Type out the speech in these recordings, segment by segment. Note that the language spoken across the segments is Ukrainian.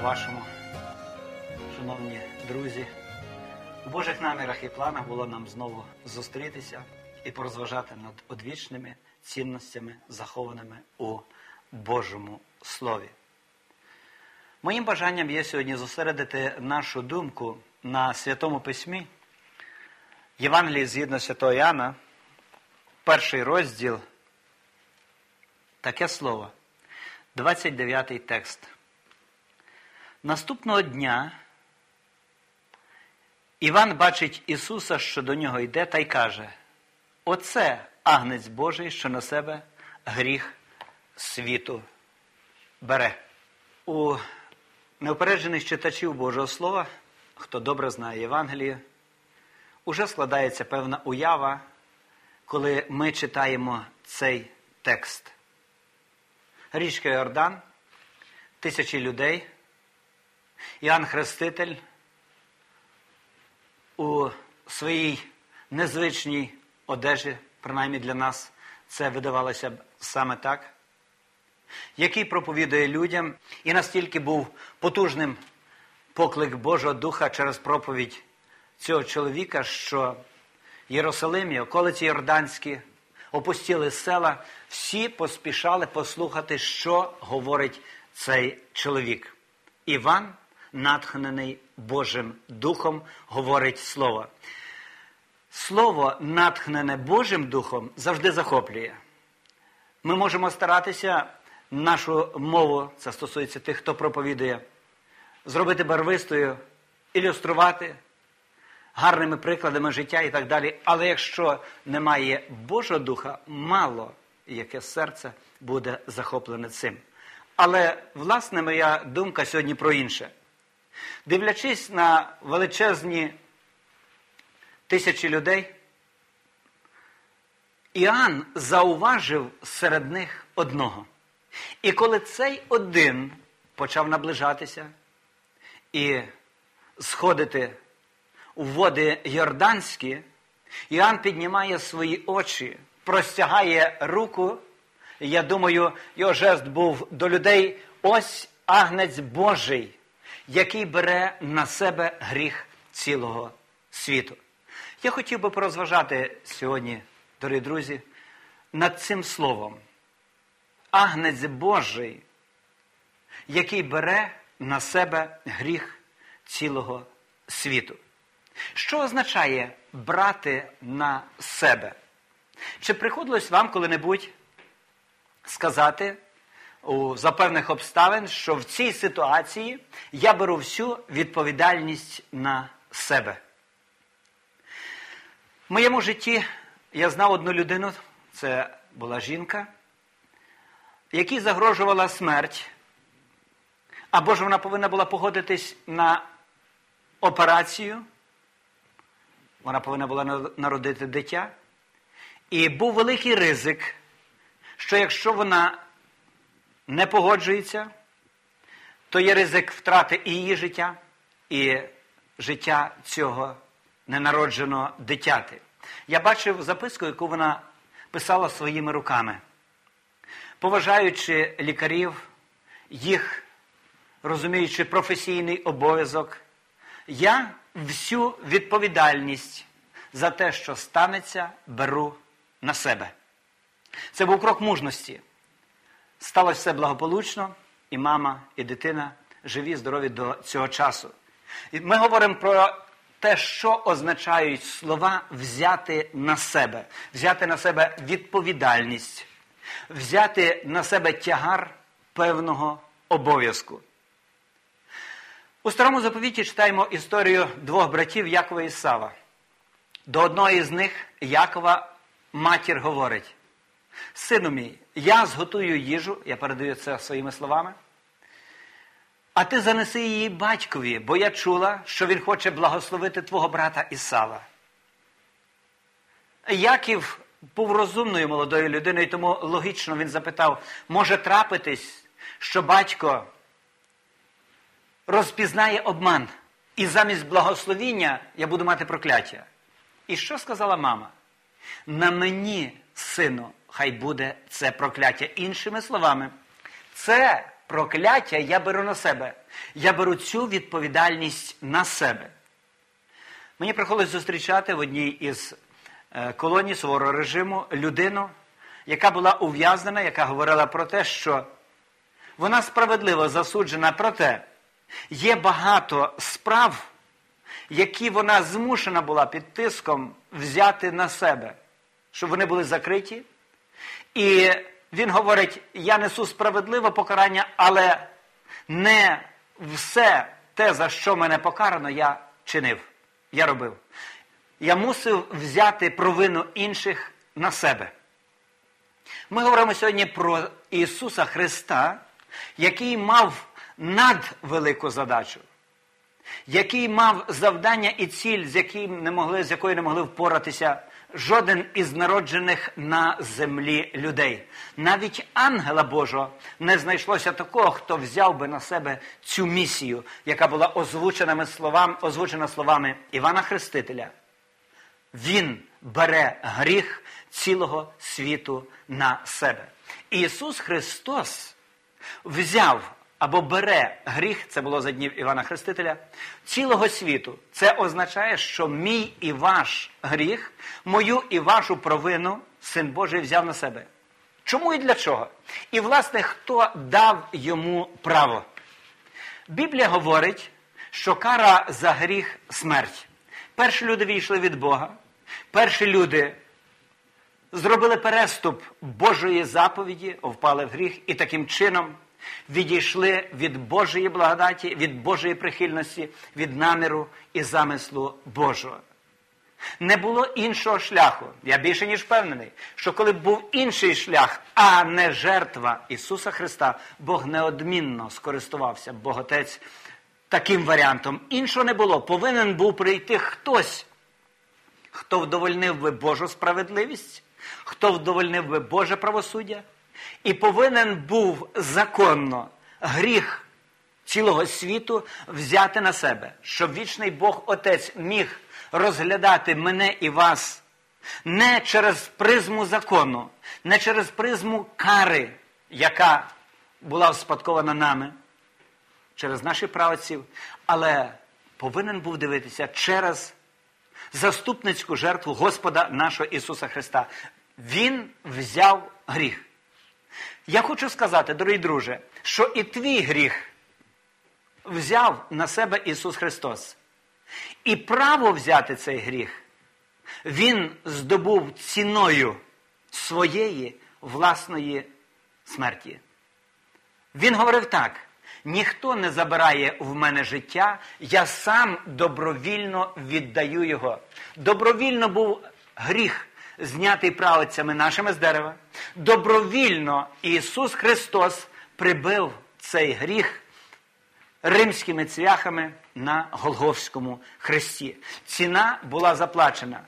по-вашому, шановні друзі. У Божих намірах і планах було нам знову зустрітися і порозважати над одвічними цінностями, захованими у Божому Слові. Моїм бажанням є сьогодні зосередити нашу думку на Святому Письмі, Євангелії згідно Святого Яна, перший розділ, таке слово, 29 текст. Наступного дня Іван бачить Ісуса, що до нього йде, та й каже: Оце агнець Божий, що на себе гріх світу бере. У неупереджених читачів Божого Слова, хто добре знає Євангеліє, уже складається певна уява, коли ми читаємо цей текст. Річка Йордан, тисячі людей, Іоанн Хреститель у своїй незвичній одежі, принаймні для нас це видавалося б саме так, який проповідує людям і настільки був потужним поклик Божого Духа через проповідь цього чоловіка, що Єрусалимі, околиці Йорданські, опустіли села, всі поспішали послухати, що говорить цей чоловік. Іван, натхнений Божим Духом, говорить Слово. Слово, натхнене Божим Духом, завжди захоплює. Ми можемо старатися нашу мову, це стосується тих, хто проповідує, зробити барвистою, ілюструвати гарними прикладами життя і так далі. Але якщо немає Божого Духа, мало яке серце буде захоплене цим. Але, власне, моя думка сьогодні про інше. Дивлячись на величезні тисячі людей, Іоанн зауважив серед них одного. І коли цей один почав наближатися і сходити у води Йорданські, Іоанн піднімає свої очі, простягає руку. Я думаю, його жест був до людей ось агнець Божий, який бере на себе гріх цілого світу. Я хотів би порозважати сьогодні, дорогі друзі, над цим словом. Агнець Божий, який бере на себе гріх цілого світу. Що означає брати на себе? Чи приходилось вам коли-небудь сказати за певних обставин, що в цій ситуації я беру всю відповідальність на себе? В моєму житті я знав одну людину, це була жінка, якій загрожувала смерть, або ж вона повинна була погодитись на операцію. Вона повинна була народити дитя. І був великий ризик, що якщо вона не погоджується, то є ризик втрати і її життя, і життя цього ненародженого дитяти. Я бачив записку, яку вона писала своїми руками. Поважаючи лікарів, їх розуміючи професійний обов'язок, я всю відповідальність за те, що станеться, беру на себе. Це був крок мужності. Сталося все благополучно, і мама, і дитина живі, здорові до цього часу. І Ми говоримо про те, що означають слова взяти на себе, взяти на себе відповідальність, взяти на себе тягар певного обов'язку. У старому заповіті читаємо історію двох братів Якова і Сава. До одного із них Якова матір говорить: Сину мій, я зготую їжу, я передаю це своїми словами. А ти занеси її батькові, бо я чула, що він хоче благословити твого брата Ісава. Яків був розумною молодою людиною, тому логічно він запитав, може трапитись, що батько розпізнає обман, і замість благословіння я буду мати прокляття. І що сказала мама? На мені, сину, хай буде це прокляття. Іншими словами, це прокляття я беру на себе. Я беру цю відповідальність на себе. Мені приходилось зустрічати в одній із е, колоній суворого режиму людину, яка була ув'язнена, яка говорила про те, що вона справедливо засуджена, проте є багато справ, які вона змушена була під тиском взяти на себе, щоб вони були закриті. І він говорить: я несу справедливе покарання, але не все те, за що мене покарано, я чинив, я робив. Я мусив взяти провину інших на себе. Ми говоримо сьогодні про Ісуса Христа, який мав надвелику задачу, який мав завдання і ціль, з яким не могли, з якою не могли впоратися жоден із народжених на землі людей. Навіть ангела Божого не знайшлося такого, хто взяв би на себе цю місію, яка була озвучена словами, озвучена словами Івана Хрестителя. Він бере гріх цілого світу на себе. Ісус Христос взяв або бере гріх, це було за днів Івана Хрестителя, цілого світу. Це означає, що мій і ваш гріх, мою і вашу провину Син Божий взяв на себе. Чому і для чого? І, власне, хто дав йому право? Біблія говорить, що кара за гріх смерть. Перші люди війшли від Бога, перші люди зробили переступ Божої заповіді, впали в гріх і таким чином відійшли від Божої благодаті, від Божої прихильності, від наміру і замислу Божого. Не було іншого шляху. Я більше ніж впевнений, що коли б був інший шлях, а не жертва Ісуса Христа, Бог неодмінно скористувався Бог Отець таким варіантом. Іншого не було. Повинен був прийти хтось, хто вдовольнив би Божу справедливість, хто вдовольнив би Боже правосуддя, і повинен був законно гріх цілого світу взяти на себе, щоб вічний Бог Отець міг розглядати мене і вас не через призму закону, не через призму кари, яка була успадкована нами, через наших правців, але повинен був дивитися через заступницьку жертву Господа нашого Ісуса Христа. Він взяв гріх. Я хочу сказати, дорогі друже, що і твій гріх взяв на себе Ісус Христос. І право взяти цей гріх Він здобув ціною своєї власної смерті. Він говорив так: ніхто не забирає в мене життя, я сам добровільно віддаю його. Добровільно був гріх знятий правицями нашими з дерева. Добровільно Ісус Христос прибив цей гріх римськими цвяхами на Голговському хресті. Ціна була заплачена.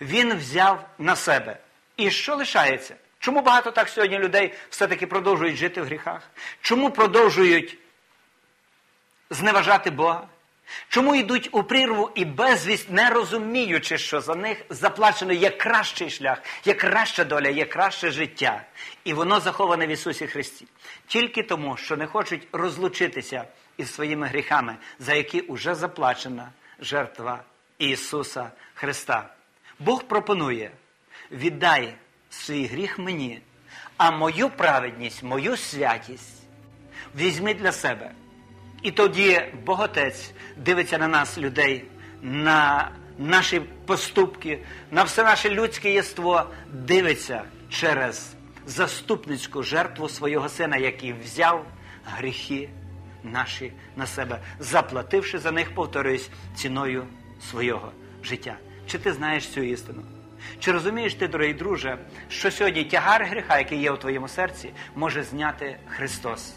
Він взяв на себе. І що лишається? Чому багато так сьогодні людей все-таки продовжують жити в гріхах? Чому продовжують зневажати Бога? Чому йдуть у прірву і безвість, не розуміючи, що за них заплачено є кращий шлях, є краща доля, є краще життя. І воно заховане в Ісусі Христі. Тільки тому, що не хочуть розлучитися із своїми гріхами, за які вже заплачена жертва Ісуса Христа. Бог пропонує: віддай свій гріх мені, а мою праведність, мою святість візьми для себе. І тоді Боготець дивиться на нас, людей, на наші поступки, на все наше людське єство, дивиться через заступницьку жертву свого сина, який взяв гріхи наші на себе, заплативши за них, повторюсь, ціною свого життя. Чи ти знаєш цю істину? Чи розумієш ти, дорогий друже, що сьогодні тягар гріха, який є у твоєму серці, може зняти Христос?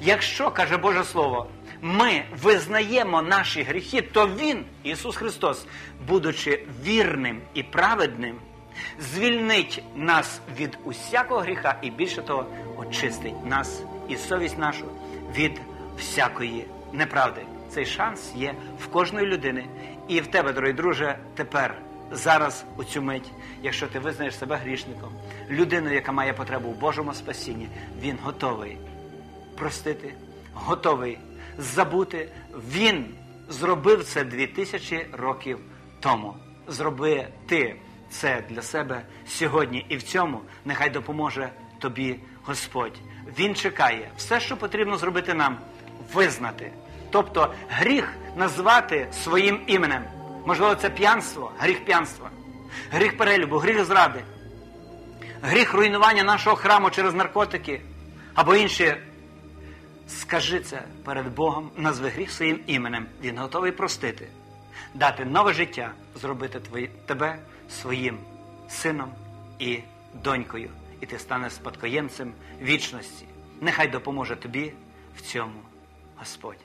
Якщо, каже Боже Слово, ми визнаємо наші гріхи, то Він, Ісус Христос, будучи вірним і праведним, звільнить нас від усякого гріха і більше того, очистить нас і совість нашу від всякої неправди. Цей шанс є в кожної людини. І в тебе, дорогий друже, тепер, зараз, у цю мить, якщо ти визнаєш себе грішником, людиною, яка має потребу в Божому спасінні, він готовий простити, готовий забути. Він зробив це дві тисячі років тому. Зроби ти це для себе сьогодні і в цьому нехай допоможе тобі Господь. Він чекає все, що потрібно зробити нам, визнати. Тобто гріх назвати своїм іменем. Можливо, це п'янство, гріх п'янства, гріх перелюбу, гріх зради, гріх руйнування нашого храму через наркотики або інші. Скажи це перед Богом, назви гріх своїм іменем. Він готовий простити, дати нове життя, зробити твої, тебе своїм сином і донькою. І ти станеш спадкоємцем вічності. Нехай допоможе тобі в цьому Господь.